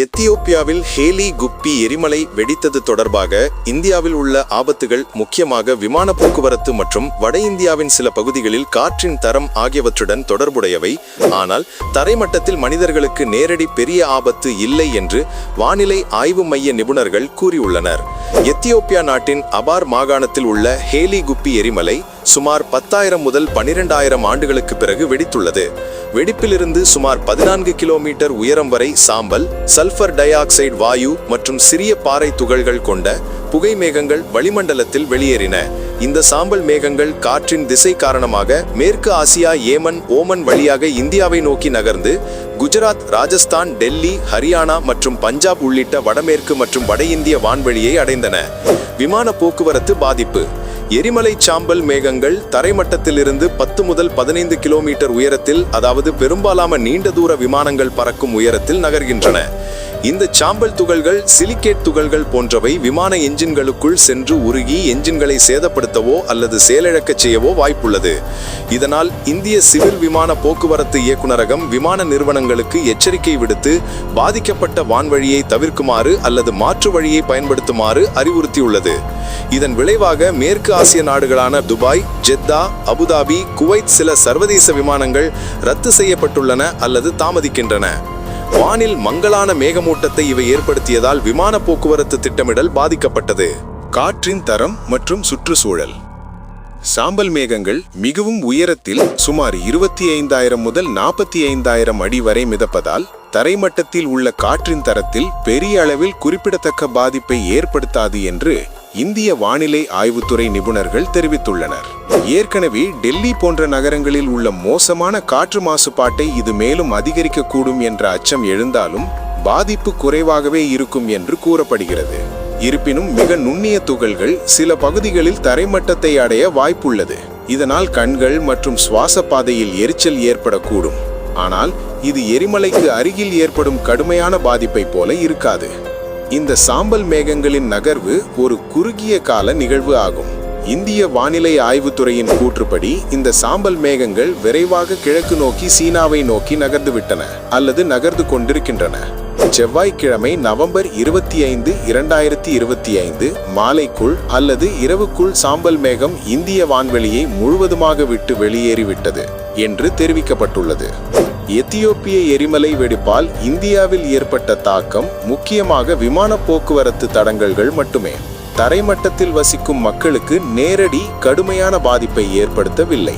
எத்தியோப்பியாவில் Haley குப்பி எரிமலை வெடித்தது தொடர்பாக இந்தியாவில் உள்ள ஆபத்துகள் முக்கியமாக விமான போக்குவரத்து மற்றும் வட இந்தியாவின் சில பகுதிகளில் காற்றின் தரம் ஆகியவற்றுடன் தொடர்புடையவை. ஆனால் தரைமட்டத்தில் மனிதர்களுக்கு நேரடி பெரிய ஆபத்து இல்லை என்று வானிலை ஆய்வு மைய நிபுணர்கள் கூறியுள்ளனர். எத்தியோப்பியா நாட்டின் அபார் மாகாணத்தில் உள்ள ஹேலி குப்பி எரிமலை சுமார் பத்தாயிரம் முதல் பனிரெண்டாயிரம் ஆண்டுகளுக்கு பிறகு வெடித்துள்ளது. வெடிப்பிலிருந்து சுமார் பதினான்கு கிலோமீட்டர் உயரம் வரை சாம்பல் சல்ஃபர் டை ஆக்சைடு வாயு மற்றும் சிறிய பாறை துகள்கள் கொண்ட புகை மேகங்கள் வளிமண்டலத்தில் வெளியேறின. இந்த சாம்பல் மேகங்கள் காற்றின் திசை காரணமாக மேற்கு ஆசியா ஏமன் ஓமன் வழியாக இந்தியாவை நோக்கி நகர்ந்து குஜராத் ராஜஸ்தான் டெல்லி ஹரியானா மற்றும் பஞ்சாப் உள்ளிட்ட வடமேற்கு மற்றும் வட இந்திய வான்வெளியை அடைந்தன. விமான போக்குவரத்து பாதிப்பு. எரிமலை சாம்பல் மேகங்கள் தரைமட்டத்திலிருந்து பத்து முதல் பதினைந்து கிலோமீட்டர் உயரத்தில் அதாவது பெரும்பாலான நீண்ட தூர விமானங்கள் பறக்கும் உயரத்தில் நகர்கின்றன. இந்த சாம்பல் துகள்கள் சிலிக்கேட் துகள்கள் போன்றவை விமான என்ஜின்களுக்குள் சென்று உருகி என்ஜின்களை சேதப்படுத்தவோ அல்லது செயலிழக்கச் செய்யவோ வாய்ப்புள்ளது. இதனால் இந்திய சிவில் விமான போக்குவரத்து இயக்குநரகம் விமான நிறுவனங்களுக்கு எச்சரிக்கை விடுத்து பாதிக்கப்பட்ட வான்வழியை தவிர்க்குமாறு அல்லது மாற்று வழியை பயன்படுத்துமாறு அறிவுறுத்தியுள்ளது. இதன் விளைவாக மேற்கு ஆசிய நாடுகளான துபாய் ஜெத்தா அபுதாபி குவைத் சில சர்வதேச விமானங்கள் ரத்து செய்யப்பட்டுள்ளன அல்லது தாமதிக்கின்றன. வானில் மங்கலான மேகமூட்டத்தை இவை ஏற்படுத்தியதால் விமான போக்குவரத்து திட்டமிடல் பாதிக்கப்பட்டது. காற்றின் தரம் மற்றும் சுற்றுச்சூழல். சாம்பல் மேகங்கள் மிகவும் உயரத்தில் சுமார் இருபத்தி ஐந்தாயிரம் முதல் நாற்பத்தி ஐந்தாயிரம் அடி வரை மிதப்பதால் தரைமட்டத்தில் உள்ள காற்றின் தரத்தில் பெரிய அளவில் குறிப்பிடத்தக்க பாதிப்பை ஏற்படுத்தாது என்று இந்திய வானிலை ஆய்வுத்துறை நிபுணர்கள் தெரிவித்துள்ளனர். ஏற்கனவே டெல்லி போன்ற நகரங்களில் உள்ள மோசமான காற்று மாசுபாட்டை இது மேலும் அதிகரிக்கக்கூடும் என்ற அச்சம் எழுந்தாலும் பாதிப்பு குறைவாகவே இருக்கும் என்று கூறப்படுகிறது. இருப்பினும் மிக நுண்ணிய துகள்கள் சில பகுதிகளில் தரைமட்டத்தை அடைய வாய்ப்புள்ளது. இதனால் கண்கள் மற்றும் சுவாச பாதையில் எரிச்சல் ஏற்படக்கூடும். ஆனால் இது எரிமலைக்கு அருகில் ஏற்படும் கடுமையான பாதிப்பை போல இருக்காது. இந்த சாம்பல் மேகங்களின் நகர்வு ஒரு குறுகிய கால நிகழ்வு ஆகும். இந்திய வானிலை ஆய்வுத்துறையின் கூற்றுப்படி இந்த சாம்பல் மேகங்கள் விரைவாக கிழக்கு நோக்கி சீனாவை நோக்கி நகர்ந்துவிட்டன அல்லது நகர்ந்து கொண்டிருக்கின்றன. செவ்வாய்க்கிழமை நவம்பர் இருபத்தி ஐந்து இரண்டாயிரத்தி இருபத்தி ஐந்து மாலைக்குள் அல்லது இரவுக்குள் சாம்பல் மேகம் இந்திய வான்வெளியை முழுவதுமாக விட்டு வெளியேறிவிட்டது என்று தெரிவிக்கப்பட்டுள்ளது. எத்தியோப்பிய எரிமலை வெடிப்பால் இந்தியாவில் ஏற்பட்ட தாக்கம் முக்கியமாக விமான போக்குவரத்து தடங்கல்கள் மட்டுமே. தரைமட்டத்தில் வசிக்கும் மக்களுக்கு நேரடி கடுமையான பாதிப்பை ஏற்படுத்தவில்லை.